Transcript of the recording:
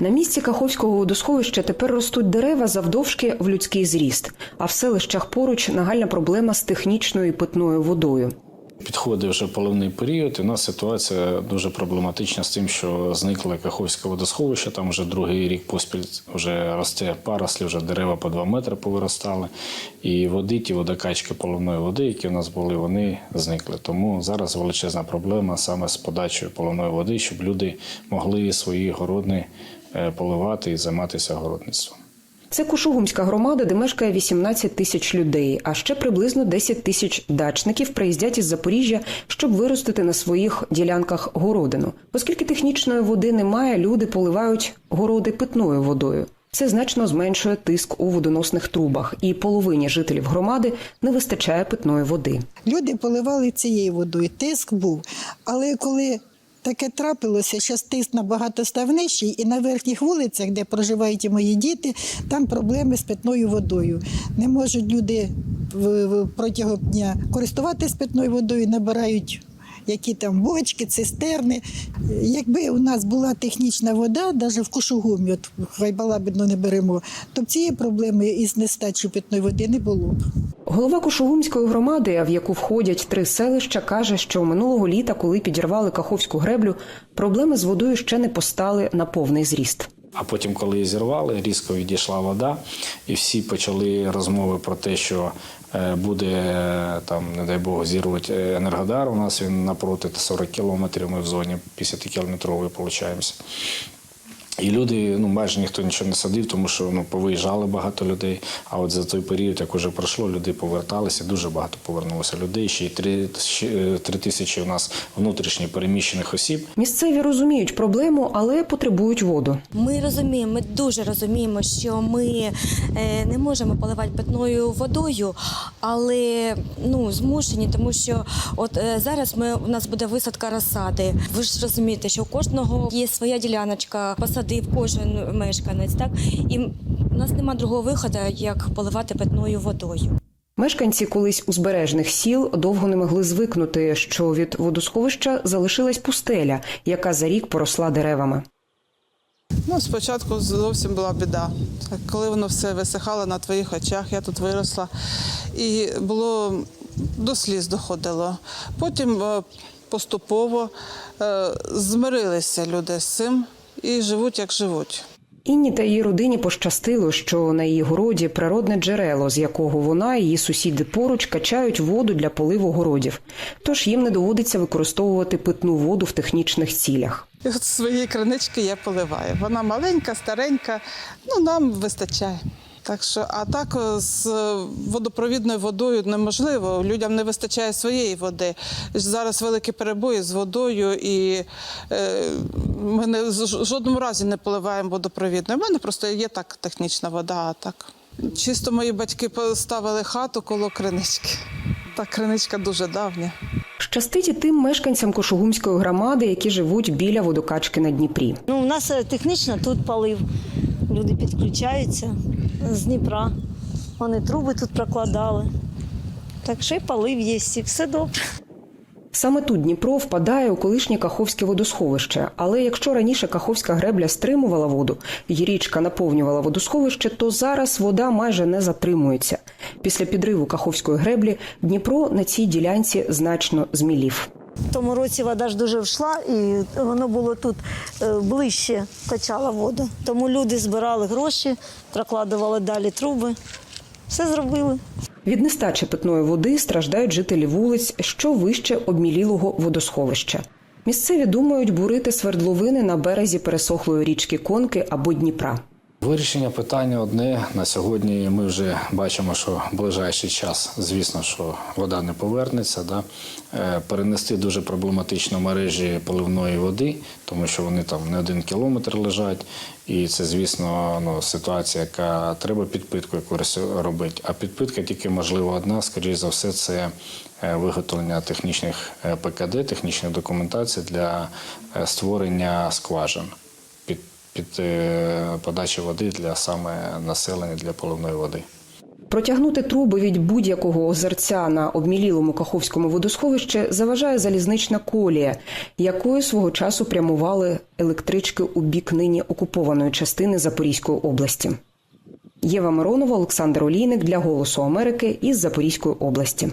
На місці Каховського водосховища тепер ростуть дерева завдовжки в людський зріст, а в селищах поруч нагальна проблема з технічною питною водою. Підходить вже поливний період, і у нас ситуація дуже проблематична з тим, що зникло Каховське водосховище. Там вже другий рік поспіль вже росте парослі, вже дерева по 2 метри повиростали. І води, ті водокачки поливної води, які у нас були, вони зникли. Тому зараз величезна проблема саме з подачею поливної води, щоб люди могли свої городни е, поливати і займатися городництвом. Це Кушугумська громада, де мешкає 18 тисяч людей, а ще приблизно 10 тисяч дачників приїздять із Запоріжжя, щоб виростити на своїх ділянках городину. Оскільки технічної води немає, люди поливають городи питною водою. Це значно зменшує тиск у водоносних трубах, і половині жителів громади не вистачає питної води. Люди поливали цією водою, тиск був. Але коли таке трапилося, що тиск набагато став нижчий, і на верхніх вулицях, де проживають і мої діти, там проблеми з питною водою. Не можуть люди протягом дня користуватися питною водою, набирають. Які там бочки, цистерни. Якби у нас була технічна вода, навіть в Кушугумі, от Хайбалабидно не беремо, то б цієї проблеми із нестачі питної води не було б. Голова Кушугумської громади, в яку входять три селища, каже, що минулого літа, коли підірвали Каховську греблю, проблеми з водою ще не постали на повний зріст. А потім, коли її зірвали, різко відійшла вода, і всі почали розмови про те, що буде е, там, не дай Бог, зірвати е, енергодар. У нас він напроти 40 кілометрів. Ми в зоні 50-кілометрової получаємося. І люди, ну майже ніхто нічого не садив, тому що ну повиїжджали багато людей. А от за той період, як уже пройшло, люди поверталися. Дуже багато повернулося людей. Ще й три, ще, е, три тисячі у нас внутрішньо переміщених осіб. Місцеві розуміють проблему, але потребують воду. Ми розуміємо, ми дуже розуміємо, що ми е, не можемо поливати питною водою, але ну змушені, тому що от е, зараз ми у нас буде висадка розсади. Ви ж розумієте, що у кожного є своя діляночка, посадив кожен мешканець, так і у нас нема другого виходу, як поливати питною водою. Мешканці колись узбережних сіл довго не могли звикнути, що від водосховища залишилась пустеля, яка за рік поросла деревами. Ну, спочатку зовсім була біда. Коли воно все висихало на твоїх очах, я тут виросла, і було до сліз доходило. Потім е, поступово е, змирилися люди з цим і живуть, як живуть. Інні та її родині пощастило, що на її городі природне джерело, з якого вона і її сусіди поруч качають воду для поливу городів. Тож їм не доводиться використовувати питну воду в технічних цілях. І от свої кринички я поливаю. Вона маленька, старенька, ну нам вистачає. Так що, а так е, з водопровідною водою неможливо. Людям не вистачає своєї води. Зараз великі перебої з водою, і е, ми не, в жодному разі не поливаємо водопровідною. У мене просто є так технічна вода, а так. Чисто мої батьки поставили хату коло кринички. Та криничка дуже давня. Щастить і тим мешканцям Кошугумської громади, які живуть біля водокачки на Дніпрі. Ну, у нас е, технічно тут полив. Люди підключаються з Дніпра. Вони труби тут прокладали. Так що і полив є, і все добре. Саме тут Дніпро впадає у колишнє Каховське водосховище. Але якщо раніше Каховська гребля стримувала воду і річка наповнювала водосховище, то зараз вода майже не затримується. Після підриву Каховської греблі Дніпро на цій ділянці значно змілів. Тому році вода ж дуже вшла, і воно було тут е, ближче качала воду. Тому люди збирали гроші, прокладували далі труби. Все зробили. Від нестачі питної води страждають жителі вулиць, що вище обмілілого водосховища. Місцеві думають бурити свердловини на березі пересохлої річки Конки або Дніпра. Вирішення питання одне на сьогодні. Ми вже бачимо, що в ближайший час, звісно, що вода не повернеться. Да? Е, Перенести дуже проблематично мережі поливної води, тому що вони там не один кілометр лежать. І це, звісно, ну, ситуація, яка треба підпитку якусь робити. А підпитка тільки можлива одна, скоріш за все, це е, виготовлення технічних е, ПКД, технічних документацій для створення скважин під, е, подачі води для саме населення для поливної води. Протягнути труби від будь-якого озерця на обмілілому Каховському водосховищі заважає залізнична колія, якою свого часу прямували електрички у бік нині окупованої частини Запорізької області. Єва Миронова, Олександр Олійник для Голосу Америки із Запорізької області.